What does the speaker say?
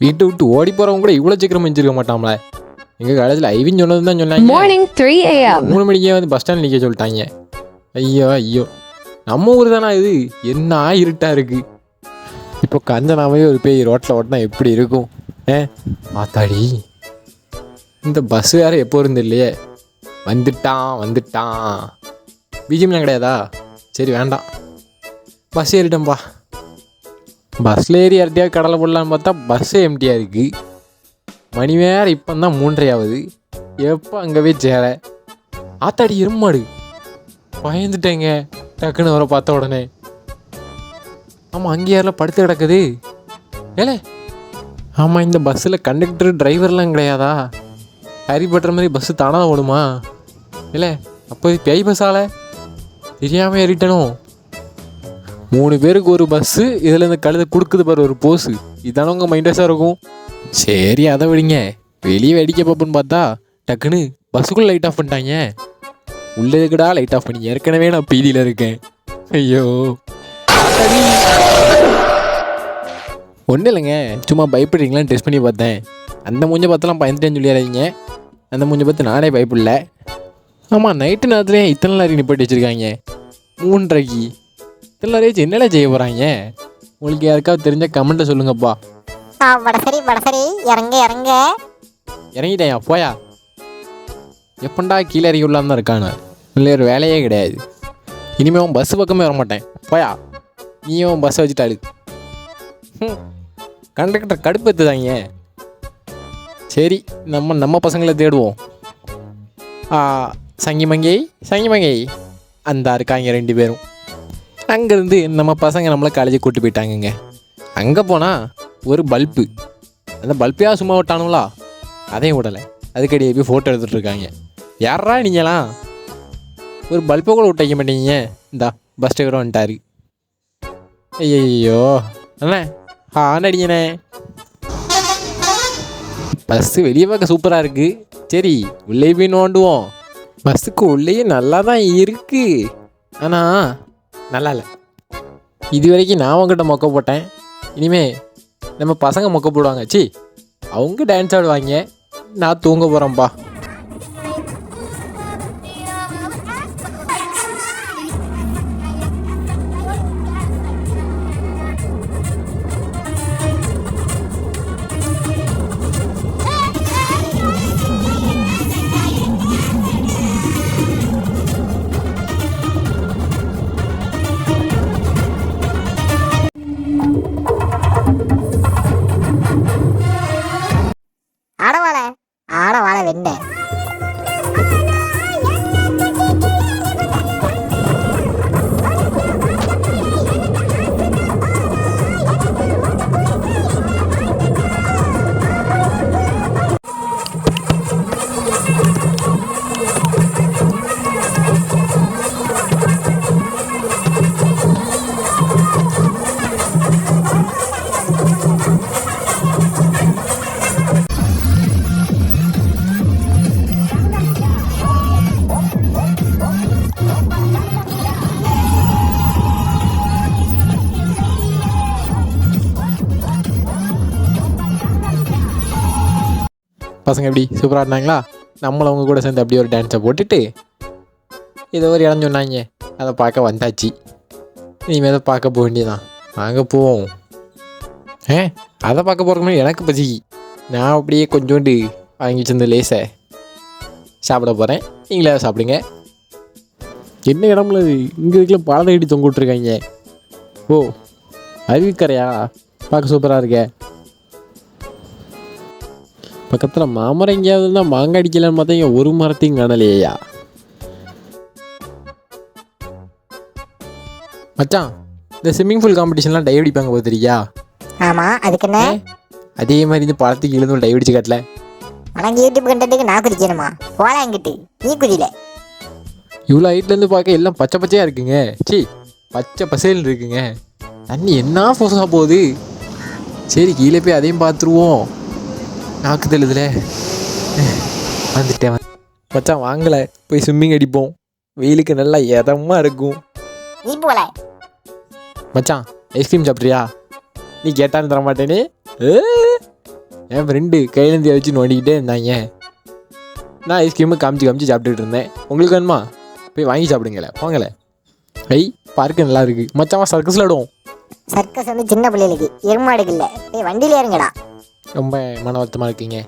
வீட்டை விட்டு ஓடி போகிறவங்க கூட இவ்வளோ சீக்கிரம் மிஞ்சிருக்க மாட்டாங்களே எங்கள் காலேஜில் ஐவின்னு சொன்னது தான் சொன்னாங்க. Morning 3 a.m. மூணு மணிக்கே வந்து பஸ் ஸ்டாண்ட் நிற்க சொல்லிட்டாங்க. ஐயோ ஐயோ. நம்ம ஊர் தானே இது? என்ன இருட்டாக இருக்கு? இப்போ கஞ்சனாவே ஒரு பேய் ரோட்டில் ஓட்டினா எப்படி இருக்கும்? ஏ ஆத்தாடி. இந்த பஸ் வேற எப்போ இருந்து இல்லையே? வந்துட்டான் வந்துட்டான். பிஜிஎம்லாம் கிடையாதா? சரி வேண்டாம். பஸ் ஏறிட்டேன்ப்பா பஸ்ஸில் ஏறி யார்ட்டையாவது கடலை போடலான்னு பார்த்தா பஸ்ஸே எம்டியாக இருக்குது மணி வேறு இப்போ தான் மூன்றரை ஆகுது. எப்போ அங்கே போய் சேர? ஆத்தாடி இருமாடு பயந்துட்டேங்க. டக்குன்னு வர பார்த்த உடனே. ஆமாம் அங்கே யாரில் படுத்து கிடக்குது? ஏலே. ஆமாம் இந்த பஸ்ஸில் கண்டக்டர் டிரைவர்லாம் கிடையாதா? ஹரி பட்டுற மாதிரி பஸ்ஸு தானாக ஓடுமா? இல்லை அப்போ பேய் பஸ்ஸால்? தெரியாமல் ஏறிட்டனும் மூணு பேருக்கு ஒரு பஸ்ஸு இதில் இந்த கழுதை கொடுக்குது பாரு ஒரு போஸு இதானே உங்கள் மைண்டஸாக இருக்கும்? சரி அதை விடுங்க. வெளியே வேடிக்கை பார்ப்போன்னு பார்த்தா டக்குன்னு பஸ்ஸுக்குள்ளே லைட் ஆஃப் பண்ணிட்டாங்க. உள்ளே இருக்குடா லைட் ஆஃப் பண்ணி ஏற்கனவே நான் பீதியில் இருக்கேன். ஐயோ. ஒன்றும் இல்லைங்க சும்மா பயப்படுறீங்களான்னு டெஸ்ட் பண்ணி பார்த்தேன். அந்த மூஞ்ச பார்த்தலாம் பயந்துட்டேன்னு சொல்லிடுறீங்க அந்த மூஞ்ச பார்த்து நானே பயப்படல. ஆமாம் நைட்டு நேரத்துலேயே இத்தனை லாரி நிப்பாட்டி வச்சுருக்காங்க. மூன்றரைக்கு. வச்சு என்னடா செய்ய போகிறாங்க உங்களுக்கு யாருக்காவது தெரிஞ்ச கமெண்ட்டை சொல்லுங்கப்பா. ஆ வடசரி வடசரி இறங்க இறங்க. இறங்கிட்டேயா? போயா? எப்பண்டா கீழே இறங்கி உள்ளாம தான் இருக்கானு? இல்லை ஒரு வேலையே கிடையாது. இனிமேல் அவன் பஸ் பக்கமே வர மாட்டேன் போயா? நீயும் பஸ்ஸை வச்சுட்டாளு கண்டக்டர் கடுப்பேற்றுதாங்க சரி நம்ம நம்ம பசங்களை தேடுவோம். சங்கி மங்கை சங்கி மங்கை. அந்த இருக்காங்க ரெண்டு பேரும். அங்கேருந்து நம்ம பசங்க நம்மளை காலேஜுக்கு கூட்டி போயிட்டாங்கங்க. அங்கே போனால் ஒரு பல்பு அந்த பல்பையாக சும்மா விட்டானுங்களா? அதையும் விடலை. அதுக்கடியே போய் ஃபோட்டோ எடுத்துகிட்ருக்காங்க யாரா நீங்களாம் ஒரு பல்பை கூட விட்டு வைக்க மாட்டீங்க. இந்தா பஸ் டிரைவர் வந்துட்டாரு. ஐயோ அண்ணே ஆன் அடிங்கண்ணே பஸ்ஸு வெளியே பார்க்க சூப்பராக இருக்குது சரி உள்ளே போய் நோண்டுவோம். பஸ்ஸுக்கு உள்ளேயே நல்லா தான் இருக்குது ஆனால் நல்லா இல்லை. இது வரைக்கும் நான் உங்ககிட்ட மொக்க போட்டேன். இனிமே நம்ம பசங்க மொக்க போடுவாங்க. சி அவங்க டான்ஸ் ஆடுவாங்க. நான் தூங்க போகிறேன்ப்பா vender. பசங்க எப்படி சூப்பராக இருந்தாங்களா? நம்மளை அவங்க கூட சேர்ந்து அப்படியே ஒரு டான்ஸை போட்டுட்டு ஏதோ ஒரு இடம் சொன்னாங்க. அதை பார்க்க வந்தாச்சு. இனிமேல் அதை பார்க்க போக வேண்டியதான் நாங்கள் போவோம். ஏ அதை பார்க்க போகிறக்கு எனக்கு பசிக்கு நான் அப்படியே கொஞ்சோண்டு வாங்கி வச்சிருந்த லேசை சாப்பிட போகிறேன் நீங்களே சாப்பிடுங்க. என்ன இடம்ல இங்கே இருக்கிற பாலை கட்டி தொங்க விட்ருக்காங்க ஓ அருவிக்கரையா? பார்க்க சூப்பராக இருக்கே. பக்கத்தில் மாமரம் எங்கேயாவது இருந்தால் மாங்காய் அடிக்கலான்னு பார்த்தா இங்க ஒரு மரத்தையும் காணலையா மச்சான் இந்த ஸ்விம்மிங் பூல் காம்படிஷன்லாம் டைவ் அடிப்பாங்க பார்த்துருக்கியா ஆமா அதுக்கு என்ன? அதே மாதிரி இந்த பழத்துக்கு இழுந்து டைவ் அடிச்சு காட்டல. உனக்கு யூடியூப் கண்டதுக்கு நான் குதிக்கணுமா? போலாம் எங்கிட்டு. நீ குதில. இவ்வளோ ஹைட்லேருந்து பார்க்க எல்லாம் பச்சை பச்சையாக இருக்குங்க. சி பச்சை பசேல்னு இருக்குங்க. தண்ணி என்ன ஃபோர்ஸாக போகுது? சரி கீழே போய் அதையும் பார்த்துருவோம். நாக்கு தெளிதுல. வந்துட்டேன் மச்சான் வாங்கலை. போய் ஸ்விம்மிங் அடிப்போம். வெயிலுக்கு நல்லா இதமாக இருக்கும். நீ போல. மச்சான் ஐஸ்கிரீம் சாப்பிட்றியா? நீ கேட்டாலும் தர மாட்டேனே. என் ஃப்ரெண்டு கையிலேருந்து வச்சு நோண்டிக்கிட்டே இருந்தாங்க. நான் ஐஸ்கிரீமு காமிச்சு காமிச்சு சாப்பிட்டுட்டு இருந்தேன். உங்களுக்கு வேணுமா? போய் வாங்கி சாப்பிடுங்களேன் போங்களேன் ஐ பார்க்கு நல்லா இருக்கு. மச்சான் சர்க்கஸில் விடுவோம் சர்க்கஸ் வந்து சின்ன பிள்ளைகளுக்கு எருமாடுக்கு இல்லை. ஏய் வண்டியில ஏறுங்கடா. ரொம்ப மன வருத்தமாக இருக்கீங்க.